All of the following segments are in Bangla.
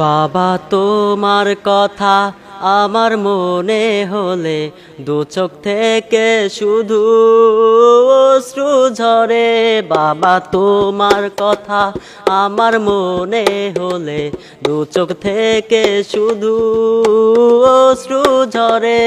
বাবা, তোমার কথা আমার মনে হলে দু চোখ থেকে শুধু অশ্রু ঝরে। বাবা, তোমার কথা আমার মনে হলে দু চোখ থেকে শুধু অশ্রু ঝরে।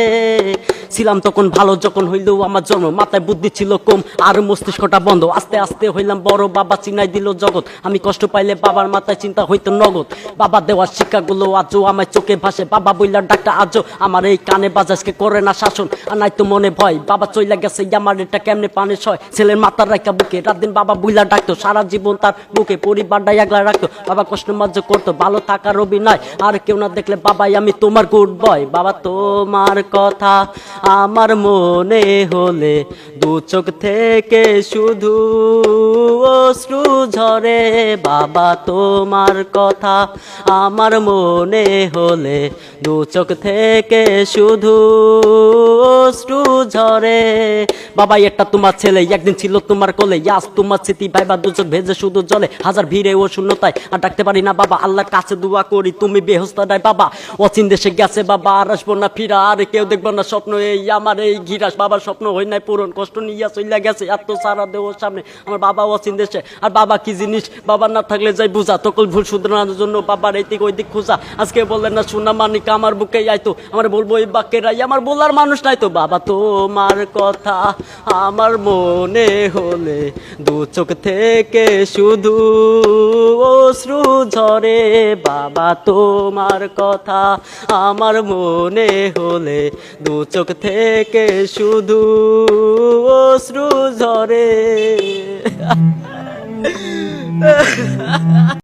ছিলাম তখন ভালো, যখন হইল আমার জন্ম মাথায় বুদ্ধি ছিল কম, আর মস্তিষ্কটা বন্ধ। আস্তে আস্তে হইলাম বড়, বাবা চিনাই দিল জগৎ। আমি কষ্ট পাইলে বাবার মাথায় চিন্তা হইতো নগদ। বাবা দেওয়ার শিক্ষাগুলো আজও আমার চোখে ভাসে। বাবা বইলার ডাক্তার, আজও আমার এই কানে বাজাজকে করে না শাসন। আর নাই তো মনে ভয়। বাবা চইলা গেছে আমার এটা কেমনে পানে ছয়? ছেলের মাথার রাখা বুকে। রাত দিন বাবা বুইলা ডাকতো, সারা জীবন তার বুকে পরিবারটা একলা রাখতো। বাবা কষ্ট মাঝে করতো, ভালো থাকার অভিনয়। আর কেউ না দেখলে, বাবাই, আমি তোমার গুড বয় বাবা, তোমার কথা আমার মনে হলে দু চোখ থেকে শুধু অশ্রু ঝরে, বাবা তোমার কথা আমার মনে হলে দু চোখ থেকে শুধু অশ্রু ঝরে। বাবা, এটা তোমার ছেলে, একদিন ছিল তোমার কোলে, আজ তোমার স্মৃতি ভাইবা দু চোখ ভেজে শুধু জলে। হাজার ভিড়ে ও শূন্যতায় আর ডাকতে পারি না বাবা, আল্লাহর কাছে দোয়া করি, তুমি বেহস্তা নাই বাবা। অচিন দেশে গেছে বাবা, আর আসব না ফিরা, আর কেউ দেখব না স্বপ্ন এই আমার, এই ঘিরাস বাবার স্বপ্ন হই নাই, পূরণ কষ্ট নিয়ে চইলা গেছে, এত সারা দেহ সামনে। আমার বাবা অচিন দেশে, আর বাবা কি জিনিস বাবা না থাকলে যাই বুঝা। তকল ভুল শুধরানোর জন্য বাবার ওই দিক খুঁজা। আজকে বললেন না, সোনা মানিক আমার বুকে আইতো। আমার বলব, এই বাক্যের আই আমার বলার মানুষ নাই তো। বাবা, তোমার কথা আমার মনে হলে দু চোখ থেকে শুধু অশ্রু ঝরে। বাবা, তোমার কথা আমার মনে হলে দু চোখ থেকে শুধু অশ্রু ঝরে। 哈哈哈哈哈。